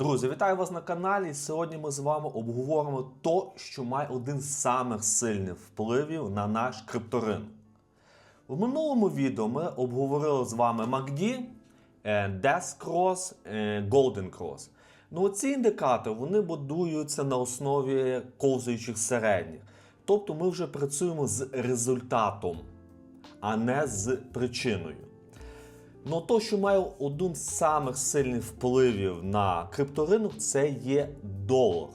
Друзі, вітаю вас на каналі. Сьогодні ми з вами обговоримо то, що має один з самих сильних впливів на наш крипторинок. В минулому відео ми обговорили з вами MACD, е, Death Cross, е, Golden Cross. Ну, ці індикатори вони будуються на основі ковзаючих середніх. Тобто ми вже працюємо з результатом, а не з причиною. Ну, то, що має один з самих сильних впливів на крипторинок, це є долар,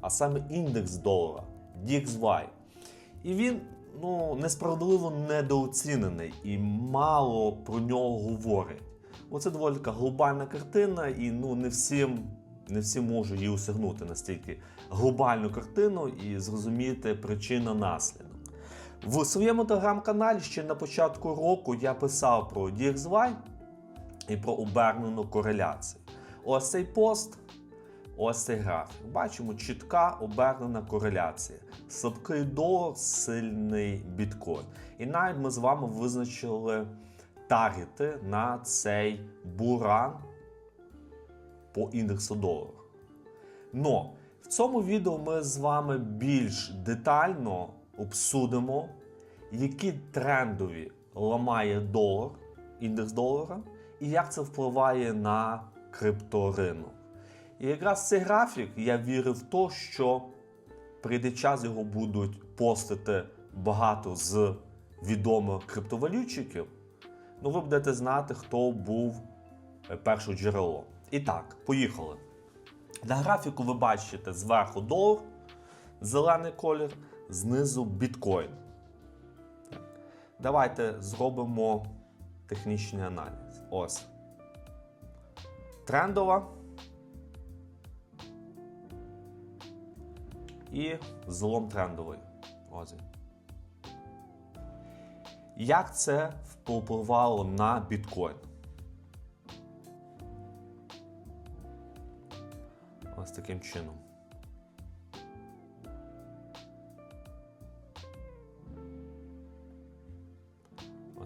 а саме індекс долара DXY. І він ну, несправедливо недооцінений і мало про нього говорять. Оце доволі така глобальна картина, і ну, не всім, не всі можуть її осягнути настільки глобальну картину і зрозуміти причина наслідок. В своєму телеграм-каналі ще на початку року я писав про DXY і про обернену кореляцію. Ось цей пост, ось цей графік. Бачимо чітка обернена кореляція. Слабкий долар, сильний біткоін. І навіть ми з вами визначили таргети на цей буран по індексу долара. Но в цьому відео ми з вами більш детально обсудимо, які трендові ламає долар, індекс долара, і як це впливає на крипторинок. І якраз цей графік я вірив в те, що прийде час його будуть постити багато з відомих криптовалютчиків. Ну, ви будете знати, хто був е, першим джерелом. І так, поїхали. На графіку ви бачите зверху долар, зелений колір, знизу біткоін. Давайте зробимо технічний аналіз. Ось. Трендова. І злом трендовий. Ось. Як це впливало на біткоін? Ось таким чином.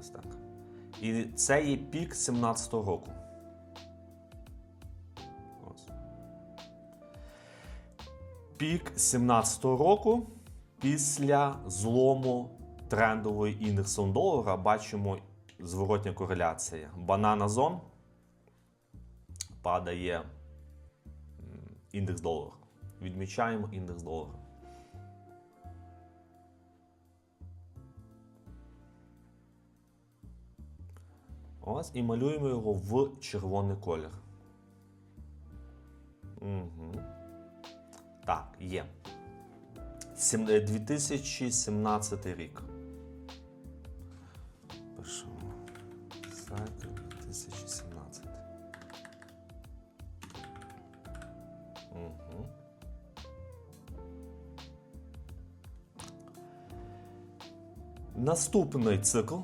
Ось так. І це є пік 17-го року. Ось. Пік 17-го року після злому трендової індексу долара бачимо зворотня кореляція. Банана зон падає індекс долара. Відмічаємо індекс долара. Ось і малюємо його в червоний колір. Угу. Так, є. Сім- е, 2017 рік. Пишемо. Сайт 2017. Угу. Наступний цикл.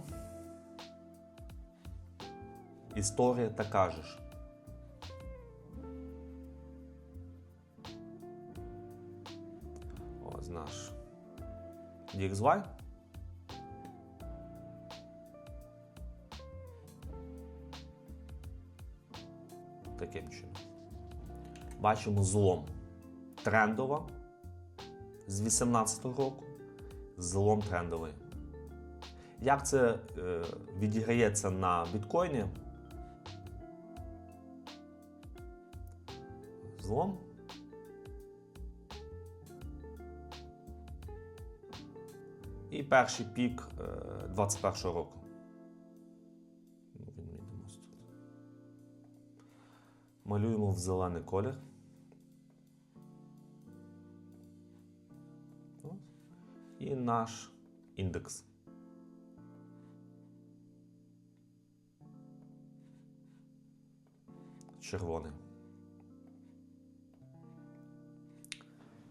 Історія така ж. Ось наш DXY. Таким чином. Бачимо злом трендова з 18 року, злом трендовий. Як це е, відіграється на біткоїні? Злом. І перший пік е, 21-го року. Ну. Малюємо в зелений колір. І наш індекс. Червоний.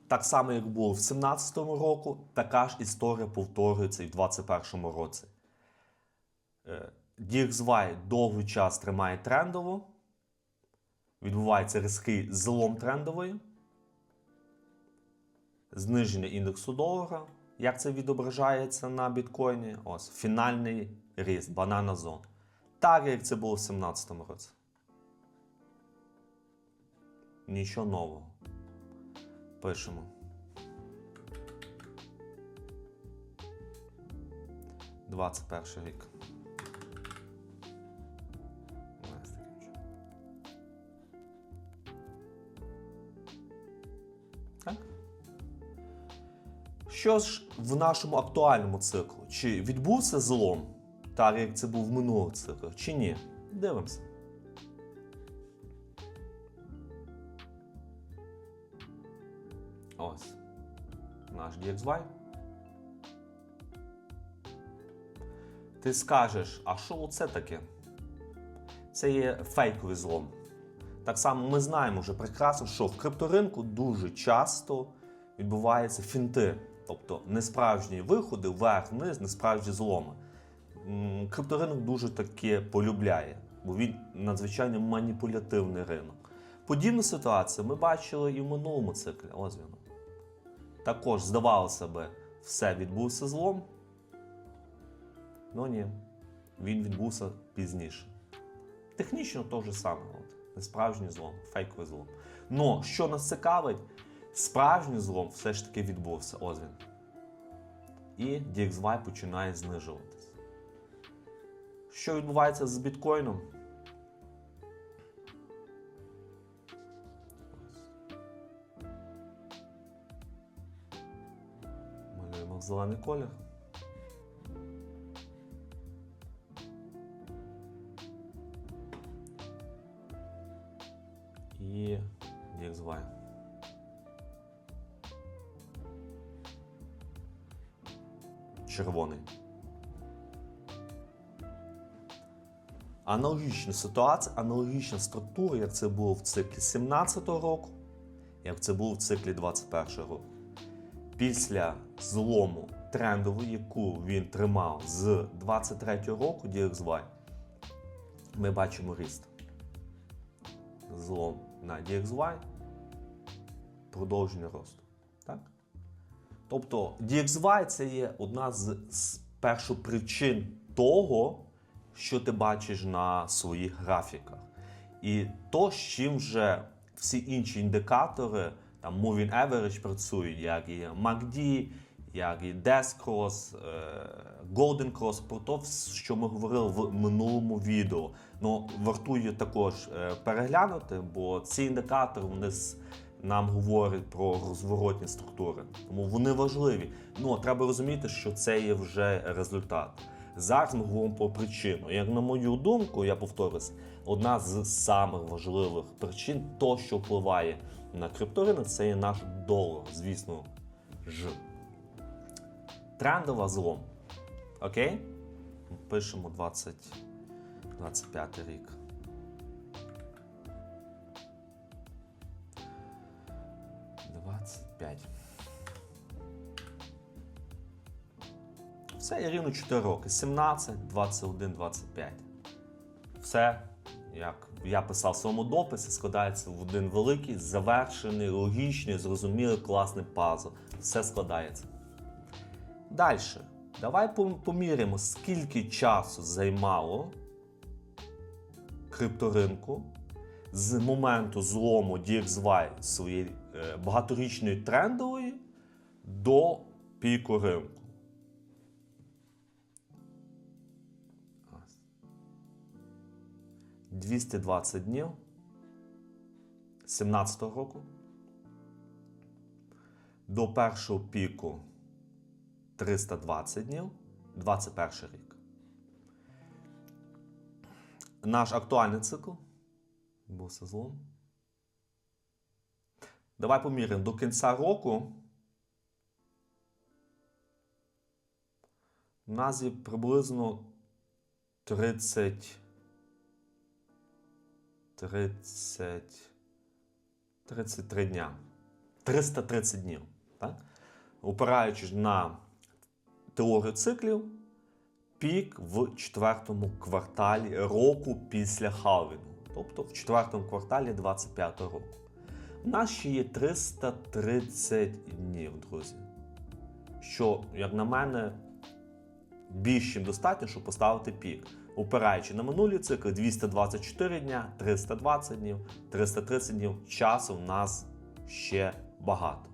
Так само, як було в 2017 року, така ж історія повторюється і в 2021 році. Е, DXY довгий час тримає трендово, відбувається різкий злом трендовий, зниження індексу долара. Як це відображається на біткоїні? Ось фінальний ріст, банана зон. Так, як це було в 2017 році. Нічого нового. Пишемо. Двадцять перший рік. Що ж в нашому актуальному циклу? Чи відбувся злом, так як це був в минулих циклах, чи ні? Дивимося. Ось. Наш DXY. Ти скажеш, а що це таке? Це є фейковий злом. Так само ми знаємо вже прекрасно, що в крипторинку дуже часто відбуваються фінти, тобто несправжні виходи вверх-вниз, несправжні зломи. Крипторинок дуже таке полюбляє, бо він надзвичайно маніпулятивний ринок. Подібну ситуацію ми бачили і в минулому циклі. Ось він. Також здавалося би, все відбувся злом. Ну ні, він відбувся пізніше. Технічно то же саме. От. Несправжній злом, фейковий злом. Но що нас цікавить, справжній злом все ж таки відбувся. Ось він. І DXY починає знижуватись. Що відбувається з біткоїном? Зелений колір. І DXY. Червоний. Аналогічна ситуація, аналогічна структура, як це було в циклі 17-го року, як це було в циклі 21-го року. Після злому трендову, яку він тримав з 23-го року DXY, ми бачимо ріст. Злом на DXY, продовження росту. Так? Тобто DXY це є одна з, з першопричин того, що ти бачиш на своїх графіках. І то, з чим вже всі інші індикатори, там Moving Average працюють, як і MACD, як і Death Cross, е, Golden Cross, про те, що ми говорили в минулому відео. Ну, вартує також е, переглянути, бо ці індикатори вони нам говорять про розворотні структури. Тому вони важливі. Ну, треба розуміти, що це є вже результат. Зараз ми говоримо про причину. Як на мою думку, я повторюсь, одна з самих важливих причин, то, що впливає на крипторинок, це є наш долар, звісно ж. Трендова злом. Окей? Пишемо 20, 25 рік. Все є рівно 4 роки. 17, 21, 25. Все, як я писав в своєму дописі, складається в один великий, завершений, логічний, зрозумілий, класний пазл. Все складається. Далі. Давай пом- поміряємо, скільки часу займало крипторинку з моменту злому DXY своєї е, багаторічної трендової до піку ринку. 220 днів 17-го року до першого піку 320 днів 21 рік. Наш актуальний цикл був сезон. Давай поміряємо до кінця року. У нас є приблизно 30. 30. 33 дня. 330 днів. Так? Опираючись на теорію циклів, пік в четвертому кварталі року після халвінгу, тобто в четвертому кварталі 25 року. У нас ще є 330 днів, друзі. Що, як на мене, більш чим достатньо, щоб поставити пік. Опираючи на минулі цикли 224 дня, 320 днів, 330 днів, часу в нас ще багато.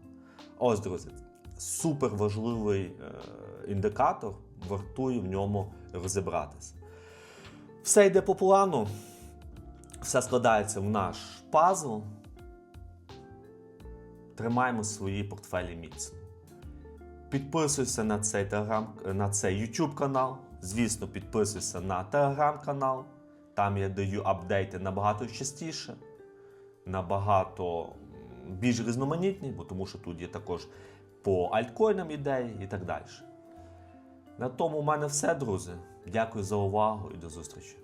Ось, друзі, супер важливий е, індикатор, вартує в ньому розібратися. Все йде по плану, все складається в наш пазл. Тримаємо свої портфелі міцно. Підписуйся на цей на цей YouTube канал. Звісно, підписуйся на телеграм-канал. Там я даю апдейти набагато частіше, набагато більш різноманітні, бо тому що тут є також по альткоїнам ідеї і так далі. На тому в мене все, друзі. Дякую за увагу і до зустрічі.